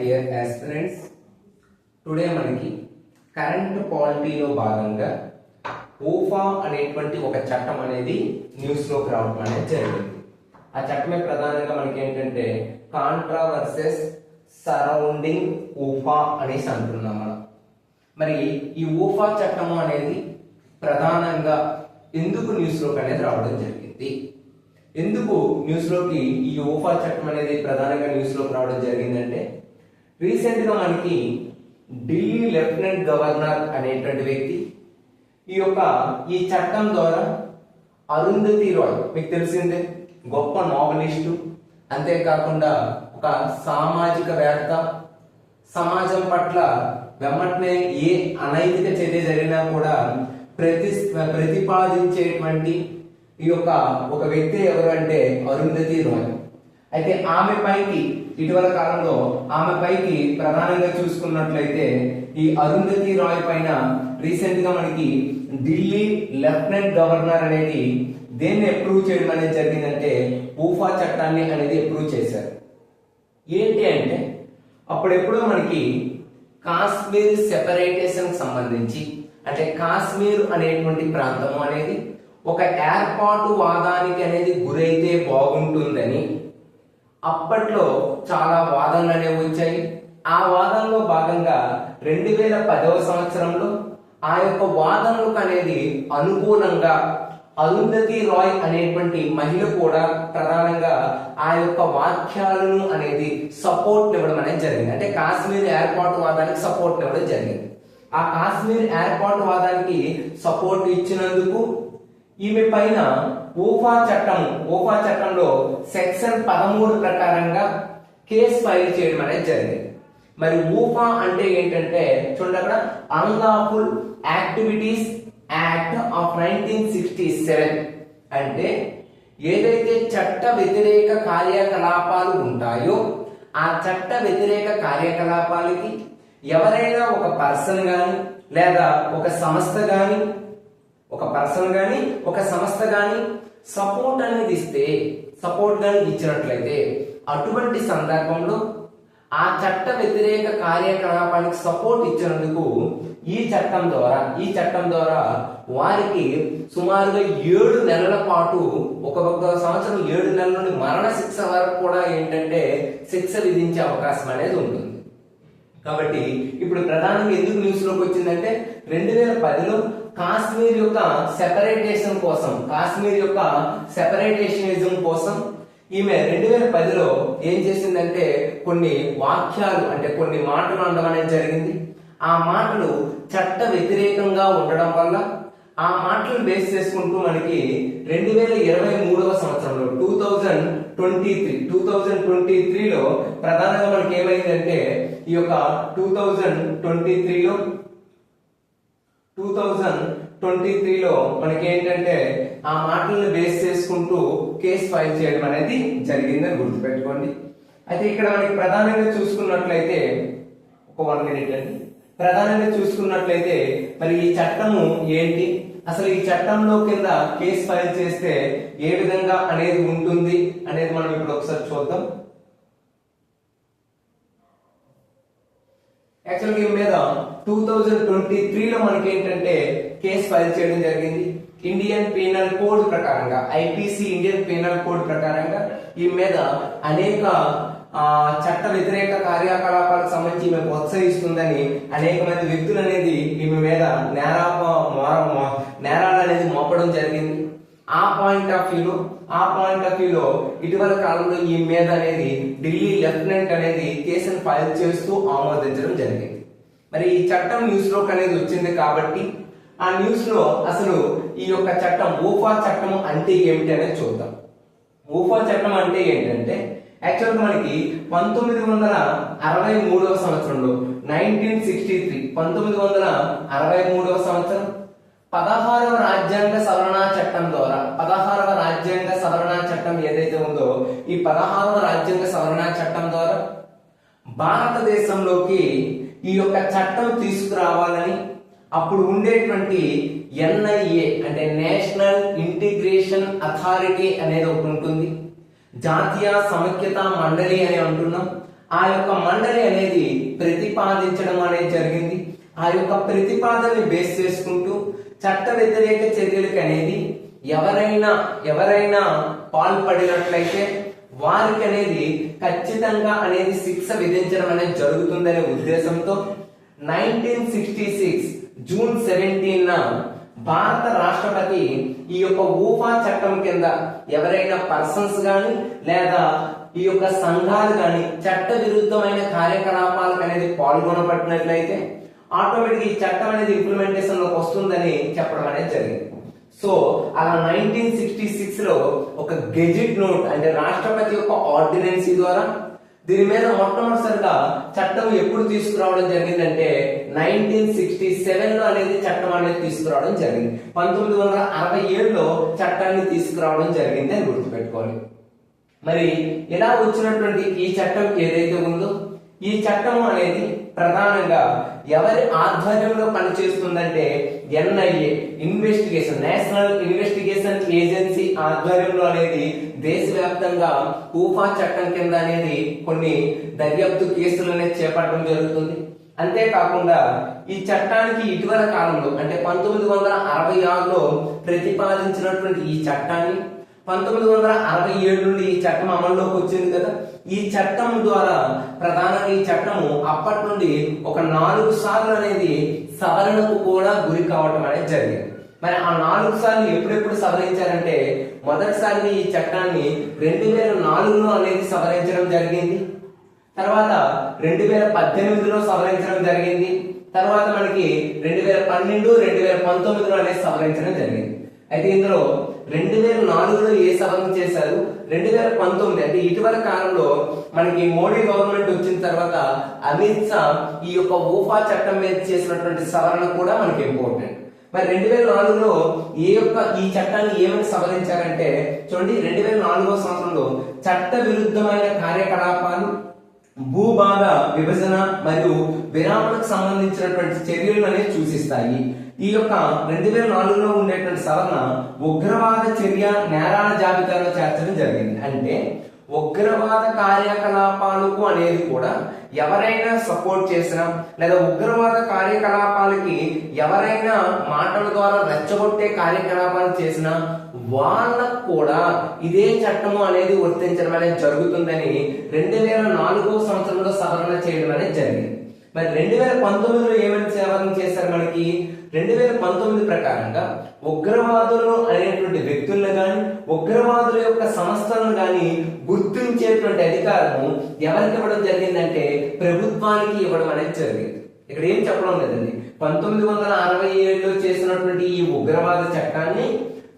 Dear aspirants today మనకి current పాలిటీలో భాగంగా ఓఫా అనేటువంటి ఒక చట్టం అనేది న్యూస్లోకి రావడం అనేది జరిగింది. ఆ చట్టమే ప్రధానంగా మనకి ఏంటంటే కాంట్రావర్సెస్ సరౌండింగ్ ఓఫా అనేసి అంటున్నాం మనం. మరి ఈ ఓఫా చట్టము అనేది ప్రధానంగా ఎందుకు న్యూస్లోకి అనేది రావడం జరిగింది? ఎందుకు న్యూస్లోకి ఈ ఓఫా చట్టం అనేది ప్రధానంగా న్యూస్లోకి రావడం జరిగిందంటే రీసెంట్గా మనకి ఢిల్లీ లెఫ్టినెంట్ గవర్నర్ అనేటువంటి వ్యక్తి ఈ యొక్క ఈ చట్టం ద్వారా అరుంధతి రాయ్ మీకు తెలిసిందే గొప్ప నావలిస్టు అంతేకాకుండా ఒక సామాజిక వేత్త సమాజం పట్ల వెమ్మటనే ఏ అనైతిక చర్య జరిగినా కూడా ప్రతి ప్రతిపాదించేటువంటి ఈ యొక్క ఒక వ్యక్తి ఎవరు అంటే అరుంధతి రాయ్. అయితే ఆమె పైకి ఇటీవల కాలంలో ఆమె పైకి ప్రధానంగా చూసుకున్నట్లయితే ఈ అరుంధతి రాయ్ పైన రీసెంట్గా మనకి ఢిల్లీ లెఫ్టినెంట్ గవర్నర్ అనేది దేన్ని అప్రూవ్ చేయడం అనేది జరిగిందంటే ఊఫా చట్టాన్ని అనేది అప్రూవ్ చేశారు. ఏంటి అంటే అప్పుడెప్పుడో మనకి కాశ్మీర్ సెపరేటేషన్ సంబంధించి అంటే కాశ్మీర్ అనేటువంటి ప్రాంతము అనేది ఒక ఏర్పాటు వాదానికి అనేది గురైతే బాగుంటుందని అప్పట్లో చాలా వాదనలు అనేవి వచ్చాయి. ఆ వాదనలో భాగంగా రెండు వేల పదవ సంవత్సరంలో ఆ యొక్క వాదనలకు అనేది అనుకూలంగా అరుంధతి రాయ్ అనేటువంటి మహిళ కూడా ప్రధానంగా ఆ యొక్క వాక్యాలను అనేది సపోర్ట్ ఇవ్వడం అనేది జరిగింది. అంటే కాశ్మీర్ ఏర్పాటు వాదానికి సపోర్ట్ ఇవ్వడం జరిగింది. ఆ కాశ్మీర్ ఏర్పాటు వాదానికి సపోర్ట్ ఇచ్చినందుకు ఈమె పైన ఊఫా చట్టం ఊఫా చట్టంలో సెక్షన్ పదమూడు ప్రకారంగా కేసు ఫైల్ చేయడం అనేది జరిగింది. మరి ఊఫా అంటే ఏంటంటే చూడండి అక్కడ unlawful activities act of nineteen sixty seven అంటే ఏదైతే చట్ట వ్యతిరేక కార్యకలాపాలు ఉంటాయో ఆ చట్ట వ్యతిరేక కార్యకలాపాలకి ఎవరైనా ఒక పర్సన్ కానీ లేదా ఒక సంస్థ కానీ ఒక పర్సన్ కానీ ఒక సంస్థ కానీ సపోర్ట్ అనేది ఇస్తే సపోర్ట్ కానీ ఇచ్చినట్లయితే అటువంటి సందర్భంలో ఆ చట్ట వ్యతిరేక కార్యకలాపానికి సపోర్ట్ ఇచ్చినందుకు ఈ చట్టం ద్వారా ఈ చట్టం ద్వారా వారికి సుమారుగా ఏడు నెలల పాటు ఒక సంవత్సరం ఏడు నెలల నుండి మరణ శిక్ష వరకు కూడా ఏంటంటే శిక్ష విధించే అవకాశం అనేది ఉంటుంది. కాబట్టి ఇప్పుడు ప్రధానంగా ఎందుకు న్యూస్లోకి వచ్చిందంటే రెండు వేల పదిలో కాశ్మీర్ యొక్క సెపరేటేషన్ కోసం కాశ్మీర్ యొక్క సెపరేటేషనిజం కోసం ఈమె రెండు వేల పదిలో ఏం చేసిందంటే కొన్ని వాక్యాలు అంటే కొన్ని మాటలు అనడం అనేది జరిగింది. ఆ మాటలు చట్ట వ్యతిరేకంగా ఉండడం వల్ల ఆ మాటలను బేస్ చేసుకుంటూ మనకి రెండు వేల ఇరవై మూడవ సంవత్సరంలో two thousand twenty three two thousand twenty త్రీలో ప్రధానంగా మనకి ఏమైందంటే ఈ యొక్క టూ థౌజండ్ ట్వంటీ త్రీలో టూ థౌజండ్ ట్వంటీ త్రీలో మనకి ఏంటంటే ఆ మాటలను బేస్ చేసుకుంటూ కేసు ఫైల్ చేయడం అనేది జరిగిందని గుర్తుపెట్టుకోండి. అయితే ఇక్కడ మనకి ప్రధానంగా చూసుకున్నట్లయితే ఒక వన్ మినిట్ అండి. ప్రధానంగా చూసుకున్నట్లయితే మరి ఈ చట్టము ఏంటి? అసలు ఈ చట్టంలో కింద కేసు ఫైల్ చేస్తే ఏ విధంగా అనేది ఉంటుంది అనేది మనం ఇప్పుడు ఒకసారి చూద్దాం. యాక్చువల్గా ఈ మీద టూ థౌజండ్ ట్వంటీ త్రీలో మనకి ఏంటంటే కేసు ఫైల్ చేయడం జరిగింది. ఇండియన్ పీనల్ కోడ్ ప్రకారంగా ఐపీసీ ఇండియన్ పీనల్ కోడ్ ప్రకారంగా ఈ మీద అనేక చట్ట వ్యతిరేక కార్యకలాపాలకు సంబంధించి ఈమె ప్రోత్సహిస్తుందని అనేక మంది వ్యక్తులు అనేది ఈమె మీద నేరాప మోర- మో- నేరాలు అనేది మోపడం జరిగింది. ఆ పాయింట్ ఆఫ్ వ్యూలో ఆ పాయింట్ ఆఫ్ వ్యూలో ఇటీవల కాలంలో ఈ మీద అనేది ఢిల్లీ లెఫ్టినెంట్ అనేది కేసును ఫైల్ చేస్తూ ఆమోదించడం జరిగింది. మరి ఈ చట్టం న్యూస్లోకి అనేది వచ్చింది కాబట్టి ఆ న్యూస్లో అసలు ఈ యొక్క చట్టం ఊఫా చట్టం అంటే ఏమిటి అనేది చూద్దాం. ఊఫా చట్టం అంటే ఏంటంటే యాక్చువల్ మనకి పంతొమ్మిది వందల అరవై మూడవ సంవత్సరంలో నైన్టీన్ సిక్స్టీ త్రీ పంతొమ్మిది వందల అరవై మూడవ సంవత్సరం పదహారవ రాజ్యాంగ సవరణ చట్టం ద్వారా పదహారవ రాజ్యాంగ సవరణ చట్టం ఏదైతే ఉందో ఈ పదహారవ రాజ్యాంగ సవరణ చట్టం ద్వారా భారతదేశంలోకి ఈ యొక్క చట్టం తీసుకురావాలని అప్పుడు ఉండేటువంటి ఎన్ఐఏ అంటే నేషనల్ ఇంటిగ్రేషన్ అథారిటీ అనేది ఒకటి ఉంటుంది. జాతీయ సమైక్యత మండలి అని అంటున్నాం. ఆ యొక్క మండలి అనేది ప్రతిపాదించడం అనేది జరిగింది. ఆ యొక్క ప్రతిపాదనని బేస్ చేసుకుంటూ చట్ట వ్యతిరేక చర్యలకు అనేది ఎవరైనా ఎవరైనా పాల్పడినట్లయితే వారికి అనేది ఖచ్చితంగా అనేది శిక్ష విధించడం అనేది జరుగుతుందనే ఉద్దేశంతో nineteen sixty six June seventeen భారత రాష్ట్రపతి ఈ యొక్క ఊఫా చట్టం కింద ఎవరైనా పర్సన్స్ గాని లేదా ఈ యొక్క సంఘాలు కానీ చట్ట విరుద్ధమైన కార్యకలాపాలకు అనేది పాల్గొనబడినట్లయితే ఆటోమేటిక్ ఈ చట్టం అనేది ఇంప్లిమెంటేషన్లోకి వస్తుందని చెప్పడం అనేది జరిగింది. సో అలా నైన్టీన్ సిక్స్టీ సిక్స్లో ఒక గెజిట్ నోట్ అంటే రాష్ట్రపతి యొక్క ఆర్డినెన్సీ ద్వారా దీని మీద మొట్టమొదటిసారిగా చట్టం ఎప్పుడు తీసుకురావడం జరిగిందంటే నైన్టీన్ సిక్స్టీ సెవెన్లో అనేది చట్టం అనేది తీసుకురావడం జరిగింది. పంతొమ్మిది వందల అరవై ఏడులో చట్టాన్ని తీసుకురావడం జరిగింది అని గుర్తుపెట్టుకోవాలి. మరి ఇలా వచ్చినటువంటి ఈ చట్టం ఏదైతే ఉందో ఈ చట్టం అనేది ప్రధానంగా ఎవరి ఆధ్వర్యంలో పనిచేస్తుందంటే NIA investigation national investigation agency ఆధ్వర్యంలో అనేది దేశవ్యాప్తంగా ఊఫా చట్టం కింద అనేది కొన్ని దర్యాప్తు కేసులు అనేది చేపట్టడం జరుగుతుంది. అంతేకాకుండా ఈ చట్టానికి ఇటీవల కాలంలో అంటే పంతొమ్మిది వందల అరవై ఆరులో ప్రతిపాదించినటువంటి ఈ చట్టాన్ని పంతొమ్మిది వందల అరవై ఏడు నుండి ఈ చట్టం అమల్లోకి వచ్చింది కదా. ఈ చట్టం ద్వారా ప్రధానంగా ఈ చట్టము అప్పటి నుండి ఒక నాలుగు సార్లు అనేది సవరణకు కూడా గురి కావటం అనేది జరిగింది. మరి ఆ నాలుగు సార్లు ఎప్పుడెప్పుడు సవరించారంటే మొదటిసారి ఈ చట్టాన్ని రెండు వేల నాలుగులో అనేది సవరించడం జరిగింది. తర్వాత రెండు వేల పద్దెనిమిదిలో సవరించడం జరిగింది. తర్వాత మనకి రెండు వేల పన్నెండు రెండు వేల పంతొమ్మిదిలో అనేది సవరించడం జరిగింది. అయితే ఇందులో రెండు వేల నాలుగులో ఏ సవరణ చేశారు? రెండు వేల పంతొమ్మిది అంటే ఇటీవల కాలంలో మనకి మోడీ గవర్నమెంట్ వచ్చిన తర్వాత అమిత్ షా ఈ యొక్క ఊఫా చట్టం మీద చేసినటువంటి సవరణ కూడా మనకి ఇంపార్టెంట్ మరి రెండు వేల నాలుగులో ఏ యొక్క ఈ చట్టాన్ని ఏమని సవరించారంటే చూడండి రెండు వేల నాలుగో సంవత్సరంలో చట్ట విరుద్ధమైన కార్యకలాపాలు భూభాగ విభజన మరియు విరామణకు సంబంధించినటువంటి చర్యలు అనేవి సూచిస్తాయి ఈ యొక్క రెండు వేల నాలుగులో ఉండేటువంటి సవరణ ఉగ్రవాద చర్య నేరాల జాబితాలో చేర్చడం జరిగింది. అంటే ఉగ్రవాద కార్యకలాపాలకు అనేది కూడా ఎవరైనా సపోర్ట్ చేసినా లేదా ఉగ్రవాద కార్యకలాపాలకి ఎవరైనా మాటల ద్వారా రెచ్చగొట్టే కార్యకలాపాలు చేసినా వాళ్ళకు కూడా ఇదే చట్టము అనేది వర్తించడం అనేది జరుగుతుందని రెండు వేల నాలుగో సంవత్సరంలో సవరణ చేయడం అనేది జరిగింది. మరి రెండు వేల పంతొమ్మిదిలో ఏమైనా సవరణ చేశారు మనకి? రెండు వేల పంతొమ్మిది ప్రకారంగా ఉగ్రవాదులు అనేటువంటి వ్యక్తులను కానీ ఉగ్రవాదుల యొక్క సంస్థలను కానీ గుర్తించేటువంటి అధికారము ఎవరికి ఇవ్వడం జరిగిందంటే ప్రభుత్వానికి ఇవ్వడం అనేది జరిగింది. ఇక్కడ ఏం చెప్పడం లేదండి. పంతొమ్మిది వందల అరవై ఏడులో చేసినటువంటి ఈ ఉగ్రవాద చట్టాన్ని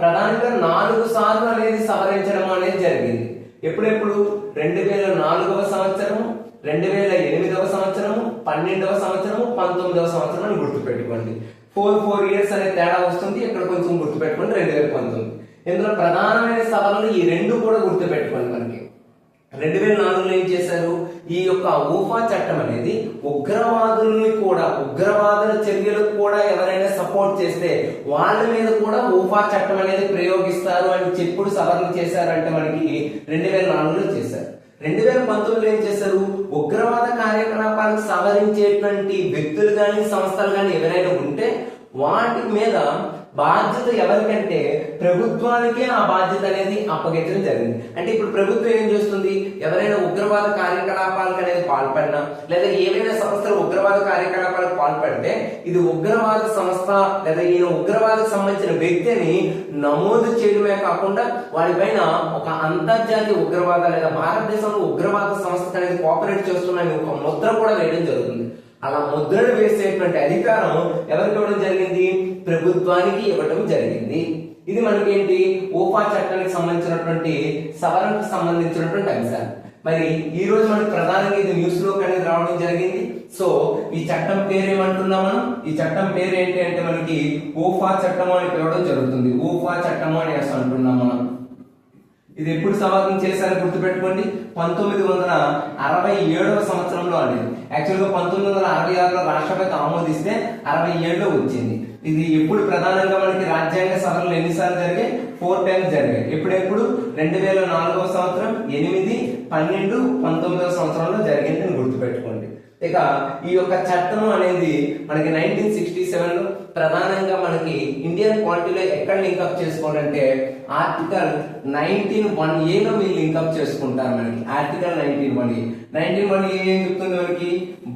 ప్రధానంగా నాలుగు సార్లు అనేది సవరించడం అనేది జరిగింది. ఎప్పుడెప్పుడు? రెండు వేల నాలుగవ సంవత్సరం రెండు వేల ఎనిమిదవ సంవత్సరము పన్నెండవ సంవత్సరము పంతొమ్మిదవ సంవత్సరం అని గుర్తుపెట్టుకోండి. ఫోర్ ఫోర్ ఇయర్స్ అనే తేడా వస్తుంది. ఇక్కడ కొంచెం గుర్తుపెట్టుకోండి రెండు వేల పంతొమ్మిది. ఇందులో ప్రధానమైన సవాళ్ళు ఈ రెండు కూడా గుర్తుపెట్టుకోండి మనకి. రెండు వేల నాలుగులో ఏం చేశారు? ఈ యొక్క ఊఫా చట్టం అనేది ఉగ్రవాదుల్ని కూడా ఉగ్రవాదుల చర్యలకు కూడా ఎవరైనా సపోర్ట్ చేస్తే వాళ్ళ మీద కూడా ఊఫా చట్టం అనేది ప్రయోగిస్తారు అని చెప్పుడు సవరణ చేశారంటే మనకి రెండు వేల నాలుగులో చేశారు. రెండు వేల పంతొమ్మిదిలో ఏం చేశారు? ఉగ్రవాద కార్యకలాపాలకు సవరించేటువంటి వ్యక్తులు కానీ సంస్థలు కానీ ఎవరైనా ఉంటే వాటి మీద బాధ్యత ఎవరికంటే ప్రభుత్వానికే ఆ బాధ్యత అనేది అప్పగించడం జరిగింది. అంటే ఇప్పుడు ప్రభుత్వం ఏం చేస్తుంది? ఎవరైనా ఉగ్రవాద కార్యకలాపాలకు అనేది పాల్పడినా లేదా ఏవైనా సంస్థలు ఉగ్రవాద కార్యకలాపాలకు పాల్పడితే ఇది ఉగ్రవాద సంస్థ లేదా ఈయన ఉగ్రవాదకు సంబంధించిన వ్యక్తిని నమోదు చేయడమే కాకుండా వాడిపైన ఒక అంతర్జాతీయ ఉగ్రవాద లేదా భారతదేశంలో ఉగ్రవాద సంస్థ అనేది కోఆపరేట్ చేస్తున్న ఒక ముద్ర కూడా వేయడం జరుగుతుంది. అలా ముద్రను వేసేటువంటి అధికారం ఎవరికి ఇవ్వడం జరిగింది? ప్రభుత్వానికి ఇవ్వడం జరిగింది. ఇది మనకేంటి? ఓపా చట్టానికి సంబంధించినటువంటి సవరణకు సంబంధించినటువంటి అంశాలు మరి ఈ రోజు మనకి ప్రధానంగా ఇది న్యూస్లో అనేది రావడం జరిగింది. సో ఈ చట్టం పేరు ఏమంటున్నాం మనం? ఈ చట్టం పేరు ఏంటి అంటే మనకి ఊఫా చట్టం అని పిలవడం జరుగుతుంది. ఊఫా చట్టం అని అంటున్నాం మనం. ఇది ఎప్పుడు సమాగం చేశారో గుర్తుపెట్టుకోండి. పంతొమ్మిది వందల అరవై ఏడవ సంవత్సరంలో అండి యాక్చువల్గా పంతొమ్మిది వందల అరవై ఆరులో రాష్ట్రపతి ఆమోదిస్తే అరవై ఏడులో వచ్చింది. ఇది ఎప్పుడు ప్రధానంగా మనకి రాజ్యాంగ సభలు ఎన్నిసార్లు జరిగాయి? ఫోర్ టైమ్స్ జరిగాయి. ఎప్పుడెప్పుడు? రెండు వేల నాలుగవ సంవత్సరం ఎనిమిది పన్నెండు పంతొమ్మిదవ సంవత్సరంలో జరిగింది గుర్తుపెట్టుకోండి. ఇక ఈ యొక్క చట్టం అనేది మనకి నైన్టీన్ సిక్స్టీ సెవెన్లో ప్రధానంగా మనకి ఇండియన్ పాలిటీలో ఎక్కడ లింకప్ చేసుకోవాలంటే ఆర్టికల్ నైన్టీన్ వన్ ఏలో మీరు లింకప్ చేసుకుంటారు మనకి. Article nineteen one A nineteen one A ఏం చెప్తుంది మనకి?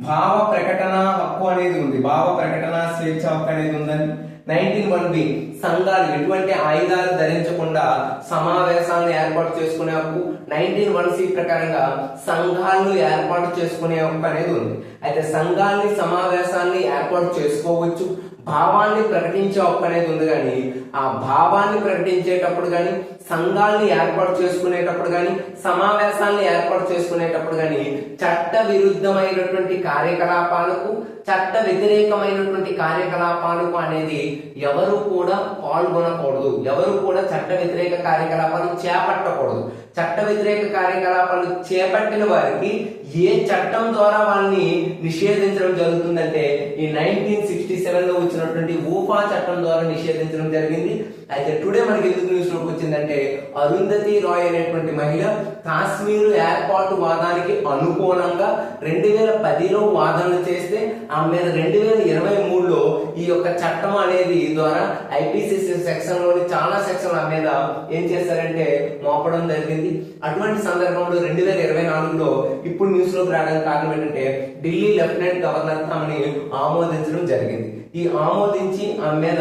భావ ప్రకటన హక్కు అనేది ఉంది. భావ ప్రకటన స్వేచ్ఛ హక్కు అనేది ఉందని. నైన్టీన్ వన్ బి సంఘాలు ఎటువంటి ఆయుధాలు ధరించకుండా సమావేశాలను ఏర్పాటు చేసుకునే హక్కు నైన్టీన్ వన్ సి ప్రకారంగా సంఘాలను ఏర్పాటు చేసుకునే హక్కు అనేది ఉంది. అయితే సంఘాన్ని సమావేశాన్ని ఏర్పాటు చేసుకోవచ్చు. భావాన్ని ప్రకటించే హక్కు అనేది ఉంది కానీ ఆ భావాన్ని ప్రకటించేటప్పుడు కానీ సంఘాల్ని ఏర్పాటు చేసుకునేటప్పుడు కానీ సమావేశాలను ఏర్పాటు చేసుకునేటప్పుడు కానీ చట్ట విరుద్ధమైనటువంటి కార్యకలాపాలకు చట్ట వ్యతిరేకమైనటువంటి కార్యకలాపాలకు అనేది ఎవరు కూడా పాల్గొనకూడదు. ఎవరు కూడా చట్ట వ్యతిరేక కార్యకలాపాలు చేపట్టకూడదు. చట్ట వ్యతిరేక కార్యకలాపాలు చేపట్టిన వారికి ఏ చట్టం ద్వారా వాళ్ళని నిషేధించడం జరుగుతుందంటే ఈ నైన్టీన్ సిక్స్టీ సెవెన్లో వచ్చినటువంటి ఊపా చట్టం ద్వారా నిషేధించడం జరిగింది. అయితే టుడే మనకి ఎందుకు న్యూస్లోకి వచ్చిందంటే అరుంధతి రాయ్ అనేటువంటి మహిళ కాశ్మీర్ ఏర్పాటు వాదానికి అనుకూలంగా రెండు వేల పదిలో వాదనలు చేస్తే ఆమె మీద రెండు వేల ఇరవై మూడులో ఈ యొక్క చట్టం అనేది ద్వారా ఐపీసీసీ సెక్షన్లోని చాలా సెక్షన్ ఆమె మీద ఏం చేశారంటే మోపడం జరిగింది. అటువంటి సందర్భంలో రెండు వేల ఇరవై నాలుగులో ఇప్పుడు న్యూస్లోకి రావడానికి కారణం ఏంటంటే ఢిల్లీ లెఫ్టినెంట్ గవర్నర్ తమని ఆమోదించడం జరిగింది. ఈ ఆమోదించి ఆమె మీద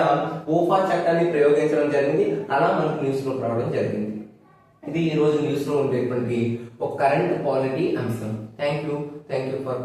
ఊఫా చట్టాన్ని ప్రయోగించడం జరిగింది. అలా మనకు న్యూస్ రూమ్ రావడం జరిగింది. ఇది ఈ రోజు న్యూస్లో ఉండేటువంటి ఒక కరెంట్ పాలిటీ అంశం. Thank you thank you for